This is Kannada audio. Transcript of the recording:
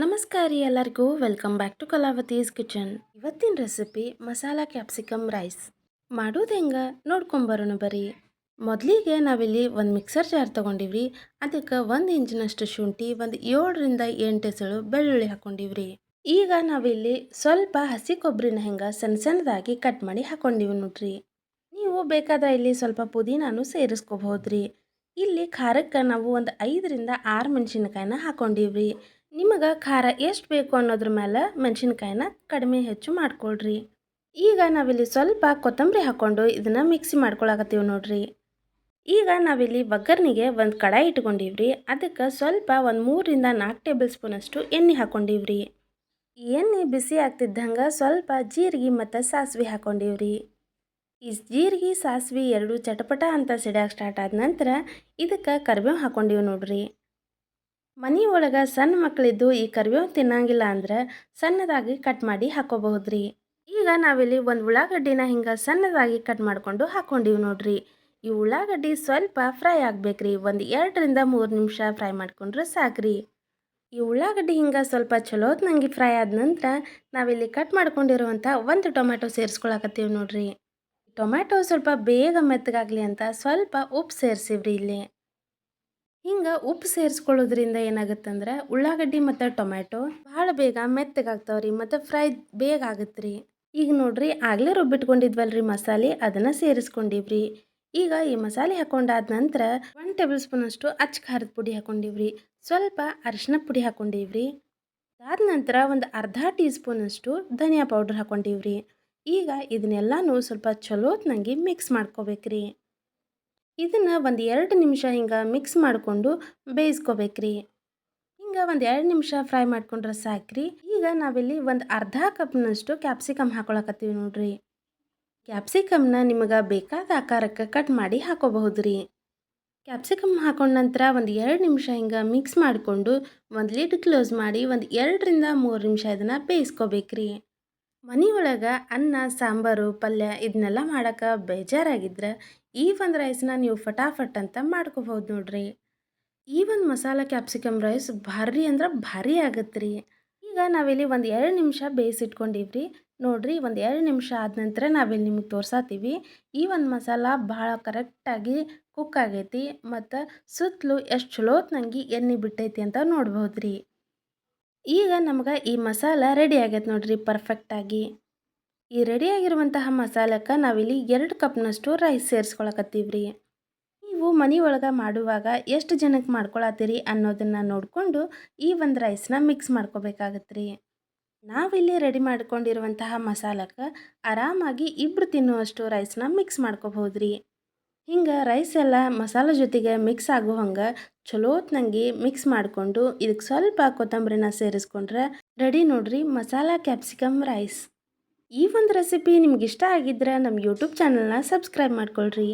ನಮಸ್ಕಾರ ರೀ ಎಲ್ಲರಿಗೂ. Welcome back to Kalavathi's kitchen ಇವತ್ತಿನ ರೆಸಿಪಿ ಮಸಾಲ ಕ್ಯಾಪ್ಸಿಕಮ್ ರೈಸ್ ಮಾಡೋದು ಹೆಂಗೆ? ನೋಡ್ಕೊಂಬರೋಣ ಬರ್ರಿ. ಮೊದಲಿಗೆ ನಾವಿಲ್ಲಿ ಒಂದು ಮಿಕ್ಸರ್ ಜಾರ್ ತೊಗೊಂಡಿವ್ರಿ. ಅದಕ್ಕೆ ಒಂದು ಇಂಚಿನಷ್ಟು ಶುಂಠಿ, ಒಂದು ಏಳರಿಂದ ಎಂಟು ಎಸಳು ಬೆಳ್ಳುಳ್ಳಿ ಹಾಕೊಂಡಿವ್ರಿ. ಈಗ ನಾವಿಲ್ಲಿ ಸ್ವಲ್ಪ ಹಸಿ ಕೊಬ್ಬರಿನ ಹೆಂಗೆ ಸಣ್ಣ ಸಣ್ಣದಾಗಿ ಕಟ್ ಮಾಡಿ ಹಾಕೊಂಡಿವಿ ನೋಡ್ರಿ. ನೀವು ಬೇಕಾದ್ರೆ ಇಲ್ಲಿ ಸ್ವಲ್ಪ ಪುದೀನಾನು ಸೇರಿಸ್ಕೋಬಹುದ್ರಿ. ಇಲ್ಲಿ ಖಾರಕ್ಕೆ ನಾವು ಒಂದು ಐದರಿಂದ ಆರು ಮೆಣಸಿನ್ಕಾಯಿನ ಹಾಕೊಂಡಿವ್ರಿ. ನಿಮಗೆ ಖಾರ ಎಷ್ಟು ಬೇಕು ಅನ್ನೋದ್ರ ಮೇಲೆ ಮೆಣಸಿನ್ಕಾಯಿನ ಕಡಿಮೆ ಹೆಚ್ಚು ಮಾಡ್ಕೊಳ್ರಿ. ಈಗ ನಾವಿಲ್ಲಿ ಸ್ವಲ್ಪ ಕೊತ್ತಂಬರಿ ಹಾಕ್ಕೊಂಡು ಇದನ್ನು ಮಿಕ್ಸಿ ಮಾಡ್ಕೊಳಕತ್ತೀವಿ ನೋಡ್ರಿ. ಈಗ ನಾವಿಲ್ಲಿ ಒಗ್ಗರ್ನಿಗೆ ಒಂದು ಕಡಾಯಿ ಇಟ್ಕೊಂಡಿವ್ರಿ. ಅದಕ್ಕೆ ಸ್ವಲ್ಪ ಒಂದು ಮೂರರಿಂದ ನಾಲ್ಕು ಟೇಬಲ್ ಸ್ಪೂನಷ್ಟು ಎಣ್ಣೆ ಹಾಕ್ಕೊಂಡಿವ್ರಿ ಎಣ್ಣೆ ಬಿಸಿ ಆಗ್ತಿದ್ದಂಗೆ ಸ್ವಲ್ಪ ಜೀರಿಗೆ ಮತ್ತು ಸಾಸಿವೆ ಹಾಕ್ಕೊಂಡಿವ್ರಿ ಈ ಜೀರಿಗೆ, ಸಾಸಿವೆ ಎರಡು ಚಟಪಟ ಅಂತ ಸಿಡ್ಯಾಕೆ ಸ್ಟಾರ್ಟ್ ಆದ ನಂತರ ಇದಕ್ಕೆ ಕರಿಬೇವು ಹಾಕ್ಕೊಂಡಿವಿ ನೋಡ್ರಿ. ಮನೆ ಒಳಗೆ ಸಣ್ಣ ಮಕ್ಕಳಿದ್ದು ಈ ಕರಿಬೇವು ತಿನ್ನಂಗಿಲ್ಲ ಅಂದ್ರೆ ಸಣ್ಣದಾಗಿ ಕಟ್ ಮಾಡಿ ಹಾಕೋಬಹುದ್ರಿ. ಈಗ ನಾವಿಲ್ಲಿ ಒಂದು ಉಳ್ಳಾಗಡ್ಡಿನ ಹಿಂಗೆ ಸಣ್ಣದಾಗಿ ಕಟ್ ಮಾಡಿಕೊಂಡು ಹಾಕ್ಕೊಂಡಿವಿ ನೋಡ್ರಿ. ಈ ಉಳ್ಳಾಗಡ್ಡಿ ಸ್ವಲ್ಪ ಫ್ರೈ ಆಗ್ಬೇಕ್ರಿ, ಒಂದು ಎರಡರಿಂದ ಮೂರು ನಿಮಿಷ ಫ್ರೈ ಮಾಡಿಕೊಂಡ್ರೆ ಸಾಕ್ರಿ. ಈ ಉಳ್ಳಾಗಡ್ಡಿ ಹಿಂಗೆ ಸ್ವಲ್ಪ ಚಲೋ ನನಗೆ ಫ್ರೈ ಆದ ನಂತರ ನಾವಿಲ್ಲಿ ಕಟ್ ಮಾಡ್ಕೊಂಡಿರುವಂಥ ಒಂದು ಟೊಮ್ಯಾಟೊ ಸೇರಿಸ್ಕೊಳಕತ್ತೀವಿ ನೋಡ್ರಿ. ಟೊಮ್ಯಾಟೊ ಸ್ವಲ್ಪ ಬೇಗ ಮೆತ್ತಗಾಗಲಿ ಅಂತ ಸ್ವಲ್ಪ ಉಪ್ಪು ಸೇರಿಸಿವ್ರಿ ಇಲ್ಲಿ. ಹಿಂಗೆ ಉಪ್ಪು ಸೇರಿಸ್ಕೊಳ್ಳೋದ್ರಿಂದ ಏನಾಗುತ್ತಂದ್ರೆ ಉಳ್ಳಾಗಡ್ಡಿ ಮತ್ತು ಟೊಮ್ಯಾಟೊ ಭಾಳ ಬೇಗ ಮೆತ್ತಗಾಗ್ತಾವ್ರಿ, ಮತ್ತು ಫ್ರೈ ಬೇಗ ಆಗುತ್ತೆ ರೀ ಈಗ ನೋಡ್ರಿ ಆಗಲೇ ರೀ ಮಸಾಲೆ, ಅದನ್ನು ಸೇರಿಸ್ಕೊಂಡಿವ್ರಿ. ಈಗ ಈ ಮಸಾಲೆ ಹಾಕೊಂಡಾದ ನಂತರ ಒನ್ ಟೇಬಲ್ ಸ್ಪೂನ್ ಅಷ್ಟು ಅಚ್ಚ ಖಾರದ ಪುಡಿ ಹಾಕೊಂಡಿವ್ರಿ, ಸ್ವಲ್ಪ ಅರಿಶಿನ ಪುಡಿ ಹಾಕೊಂಡಿವ್ರಿ. ಅದಾದ ನಂತರ ಒಂದು ಅರ್ಧ ಟೀ ಸ್ಪೂನ್ ಅಷ್ಟು ಧನಿಯಾ ಪೌಡ್ರ್ ಹಾಕೊಂಡಿವ್ರಿ. ಈಗ ಇದನ್ನೆಲ್ಲನೂ ಸ್ವಲ್ಪ ಚಲೋತ್ನಂಗೆ ಮಿಕ್ಸ್ ಮಾಡ್ಕೋಬೇಕ್ರಿ. ಇದನ್ನು ಒಂದು ಎರಡು ನಿಮಿಷ ಹಿಂಗೆ ಮಿಕ್ಸ್ ಮಾಡಿಕೊಂಡು ಬೇಯಿಸ್ಕೋಬೇಕ್ರಿ. ಹಿಂಗೆ ಒಂದು ಎರಡು ನಿಮಿಷ ಫ್ರೈ ಮಾಡ್ಕೊಂಡ್ರೆ ಸಾಕ್ರಿ. ಈಗ ನಾವಿಲ್ಲಿ ಒಂದು ಅರ್ಧ ಕಪ್ನಷ್ಟು ಕ್ಯಾಪ್ಸಿಕಮ್ ಹಾಕೊಳಕತ್ತೀವಿ ನೋಡ್ರಿ. ಕ್ಯಾಪ್ಸಿಕಮ್ನ ನಿಮಗೆ ಬೇಕಾದ ಆಕಾರಕ್ಕೆ ಕಟ್ ಮಾಡಿ ಹಾಕೋಬಹುದು ರೀ ಕ್ಯಾಪ್ಸಿಕಮ್ ಹಾಕೊಂಡ ನಂತರ ಒಂದು ಎರಡು ನಿಮಿಷ ಹಿಂಗೆ ಮಿಕ್ಸ್ ಮಾಡಿಕೊಂಡು ಒಂದು ಲಿಡ್ ಕ್ಲೋಸ್ ಮಾಡಿ ಒಂದು ಎರಡರಿಂದ ಮೂರು ನಿಮಿಷ ಇದನ್ನು ಬೇಯಿಸ್ಕೋಬೇಕ್ರಿ. ಮನೆಯೊಳಗೆ ಅನ್ನ, ಸಾಂಬಾರು, ಪಲ್ಯ ಇದನ್ನೆಲ್ಲ ಮಾಡೋಕೆ ಬೇಜಾರಾಗಿದ್ರೆ ಈ ಒಂದು ರೈಸ್ನ ನೀವು ಫಟಾಫಟ್ ಅಂತ ಮಾಡ್ಕೋಬೋದು ನೋಡ್ರಿ. ಈ ಒಂದು ಮಸಾಲ ಕ್ಯಾಪ್ಸಿಕಮ್ ರೈಸ್ ಭಾರಿ ಅಂದ್ರೆ ಭಾರಿ ಆಗತ್ತೆ ಈಗ ನಾವಿಲ್ಲಿ ಒಂದು ಎರಡು ನಿಮಿಷ ಬೇಯಿಸಿಟ್ಕೊಂಡಿವ್ರಿ. ನೋಡ್ರಿ ಒಂದು ಎರಡು ನಿಮಿಷ ಆದ ನಂತರ ನಾವಿಲ್ಲಿ ನಿಮಗೆ ತೋರ್ಸಾತೀವಿ. ಈ ಒಂದು ಮಸಾಲ ಭಾಳ ಕರೆಕ್ಟಾಗಿ ಕುಕ್ ಆಗೈತಿ ಮತ್ತು ಸುತ್ತಲೂ ಎಷ್ಟು ಚಲೋತ್ನಂಗೆ ಎಣ್ಣೆ ಬಿಟ್ಟೈತಿ ಅಂತ ನೋಡ್ಬೋದು ರೀ ಈಗ ನಮ್ಗೆ ಈ ಮಸಾಲ ರೆಡಿ ಆಗೈತೆ ನೋಡ್ರಿ ಪರ್ಫೆಕ್ಟಾಗಿ ಈ ರೆಡಿಯಾಗಿರುವಂತಹ ಮಸಾಲಕ್ಕೆ ನಾವಿಲ್ಲಿ ಎರಡು ಕಪ್ನಷ್ಟು ರೈಸ್ ಸೇರಿಸ್ಕೊಳಕತ್ತೀವಿ ರೀ ನೀವು ಮನೆ ಒಳಗೆ ಮಾಡುವಾಗ ಎಷ್ಟು ಜನಕ್ಕೆ ಮಾಡ್ಕೊಳತ್ತೀರಿ ಅನ್ನೋದನ್ನು ನೋಡಿಕೊಂಡು ಈ ಒಂದು ರೈಸ್ನ ಮಿಕ್ಸ್ ಮಾಡ್ಕೋಬೇಕಾಗತ್ತೆ ರೀ ನಾವಿಲ್ಲಿ ರೆಡಿ ಮಾಡ್ಕೊಂಡಿರುವಂತಹ ಮಸಾಲಕ್ಕೆ ಆರಾಮಾಗಿ ಇಬ್ಬರು ತಿನ್ನುವಷ್ಟು ರೈಸ್ನ ಮಿಕ್ಸ್ ಮಾಡ್ಕೋಬಹುದು ರೀ ಹಿಂಗೆ ರೈಸ್ ಎಲ್ಲ ಮಸಾಲೆ ಜೊತೆಗೆ ಮಿಕ್ಸ್ ಆಗೋ ಹಂಗೆ ಚಲೋತ್ನಂಗೆ ಮಿಕ್ಸ್ ಮಾಡಿಕೊಂಡು ಇದಕ್ಕೆ ಸ್ವಲ್ಪ ಕೊತ್ತಂಬರಿನ ಸೇರಿಸ್ಕೊಂಡ್ರೆ ರೆಡಿ ನೋಡ್ರಿ ಮಸಾಲ ಕ್ಯಾಪ್ಸಿಕಮ್ ರೈಸ್ ಈ ಒಂದು ರೆಸಿಪಿ ನಿಮ್ಗೆ ಇಷ್ಟ ಆಗಿದ್ರೆ ನಮ್ಮ ಯೂಟ್ಯೂಬ್ ಚಾನಲ್ನ ಸಬ್ಸ್ಕ್ರೈಬ್ ಮಾಡ್ಕೊಳ್ರಿ.